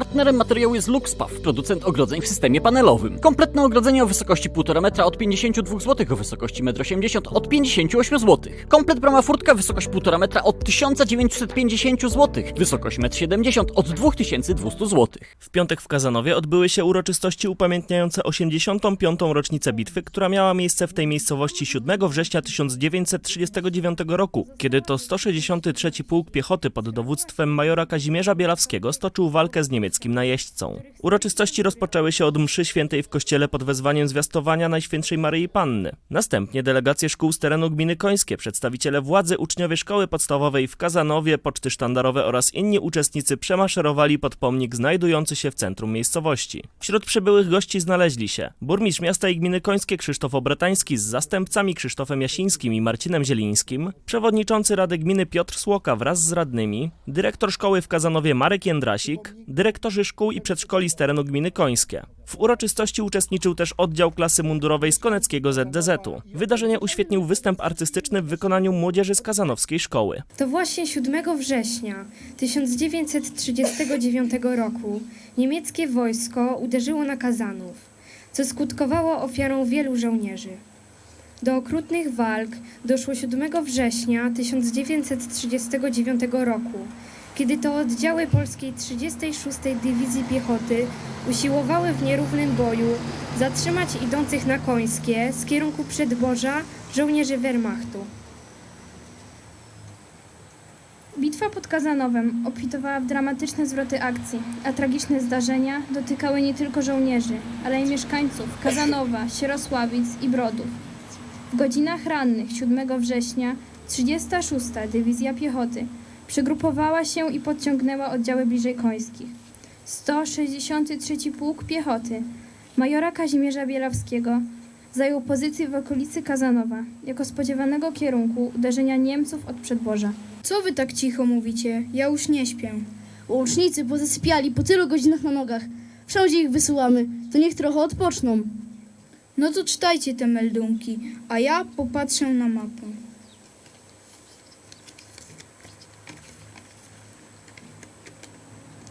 Partnerem materiału jest Luxpaw, producent ogrodzeń w systemie panelowym. Kompletne ogrodzenie o wysokości 1,5 metra od 52 zł, o wysokości 1,80 m od 58 zł. Komplet brama furtka, wysokość 1,5 metra od 1950 zł, wysokość 1,70 m od 2200 zł. W piątek w Kazanowie odbyły się uroczystości upamiętniające 85. rocznicę bitwy, która miała miejsce w tej miejscowości 7 września 1939 roku, kiedy to 163 Pułk Piechoty pod dowództwem majora Kazimierza Bielawskiego stoczył walkę z niemieckim. Uroczystości rozpoczęły się od mszy świętej w kościele pod wezwaniem zwiastowania Najświętszej Maryi Panny. Następnie delegacje szkół z terenu gminy Końskie, przedstawiciele władzy, uczniowie szkoły podstawowej w Kazanowie, poczty sztandarowe oraz inni uczestnicy przemaszerowali pod pomnik znajdujący się w centrum miejscowości. Wśród przybyłych gości znaleźli się burmistrz miasta i gminy Końskie Krzysztof Obratański z zastępcami Krzysztofem Jasińskim i Marcinem Zielińskim, przewodniczący Rady Gminy Piotr Słoka wraz z radnymi, dyrektor szkoły w Kazanowie Marek Jędrasik, dyrektorzy szkół i przedszkoli z terenu gminy Końskie. W uroczystości uczestniczył też oddział klasy mundurowej z Koneckiego ZDZ-u. Wydarzenie uświetnił występ artystyczny w wykonaniu młodzieży z kazanowskiej szkoły. To właśnie 7 września 1939 roku niemieckie wojsko uderzyło na Kazanów, co skutkowało ofiarą wielu żołnierzy. Do okrutnych walk doszło 7 września 1939 roku, kiedy to oddziały polskiej 36. Dywizji Piechoty usiłowały w nierównym boju zatrzymać idących na Końskie z kierunku Przedborza żołnierzy Wehrmachtu. Bitwa pod Kazanowem obfitowała w dramatyczne zwroty akcji, a tragiczne zdarzenia dotykały nie tylko żołnierzy, ale i mieszkańców Kazanowa, Sierosławic i Brodów. W godzinach rannych 7 września 36. Dywizja Piechoty przygrupowała się i podciągnęła oddziały bliżej końskich. 163 Pułk Piechoty majora Kazimierza Bielawskiego zajął pozycję w okolicy Kazanowa jako spodziewanego kierunku uderzenia Niemców od przedborza. Co wy tak cicho mówicie? Ja już nie śpię. Łącznicy pozasypiali po tylu godzinach na nogach. Wszędzie ich wysyłamy, to niech trochę odpoczną. No to czytajcie te meldunki, a ja popatrzę na mapę.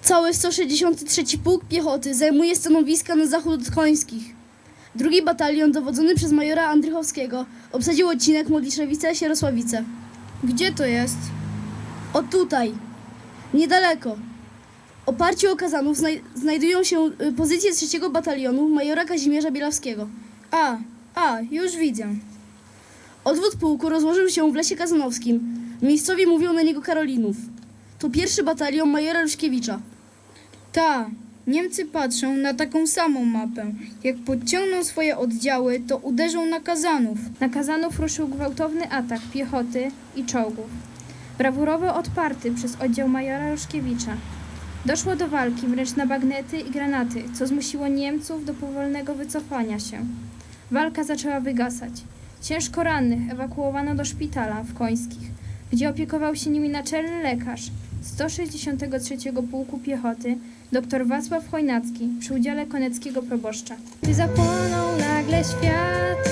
Cały 163 Pułk Piechoty zajmuje stanowiska na zachód od Końskich. Drugi batalion, dowodzony przez majora Andrychowskiego, obsadził odcinek Modliszewice-Sierosławice. Gdzie to jest? O tutaj, niedaleko. Oparciu o Kazanów znaj- znajdują się y, pozycje trzeciego batalionu majora Kazimierza Bielawskiego. A, a, już widzę. Odwód pułku rozłożył się w lesie kazanowskim. Miejscowi mówią na niego Karolinów. To pierwszy batalion majora Ruszkiewicza. Ta, Niemcy patrzą na taką samą mapę. Jak podciągną swoje oddziały, to uderzą na Kazanów. Na Kazanów ruszył gwałtowny atak piechoty i czołgów, brawurowo odparty przez oddział majora Ruszkiewicza. Doszło do walki wręcz na bagnety i granaty, co zmusiło Niemców do powolnego wycofania się. Walka zaczęła wygasać. Ciężko rannych ewakuowano do szpitala w Końskich, gdzie opiekował się nimi naczelny lekarz 163 Pułku Piechoty, dr Wacław Chojnacki przy udziale koneckiego proboszcza. Gdy zapłonął nagle świat,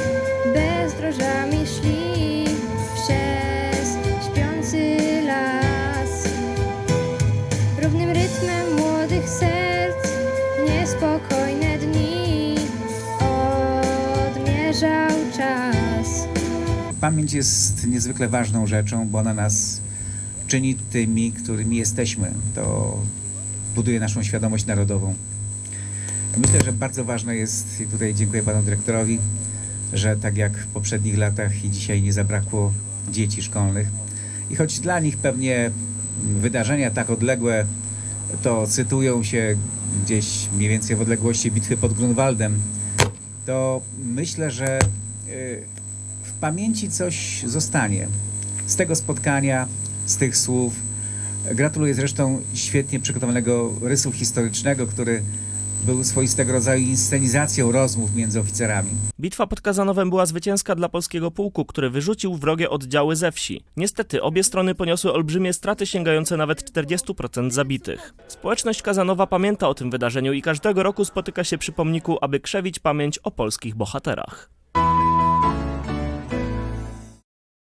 bezdrożami szli przez śpiący las. Równym rytmem młodych serc niespokojne dni odmierzał czas. Pamięć jest niezwykle ważną rzeczą, bo ona nas czyni tymi, którymi jesteśmy. To buduje naszą świadomość narodową. Myślę, że bardzo ważne jest, i tutaj dziękuję panu dyrektorowi, że tak jak w poprzednich latach i dzisiaj nie zabrakło dzieci szkolnych. I choć dla nich pewnie wydarzenia tak odległe to cytują się gdzieś mniej więcej w odległości bitwy pod Grunwaldem, to myślę, że y, w pamięci coś zostanie z tego spotkania, z tych słów. Gratuluję zresztą świetnie przygotowanego rysu historycznego, który był swoistego rodzaju inscenizacją rozmów między oficerami. Bitwa pod Kazanowem była zwycięska dla polskiego pułku, który wyrzucił wrogie oddziały ze wsi. Niestety obie strony poniosły olbrzymie straty sięgające nawet 40% zabitych. Społeczność Kazanowa pamięta o tym wydarzeniu i każdego roku spotyka się przy pomniku, aby krzewić pamięć o polskich bohaterach.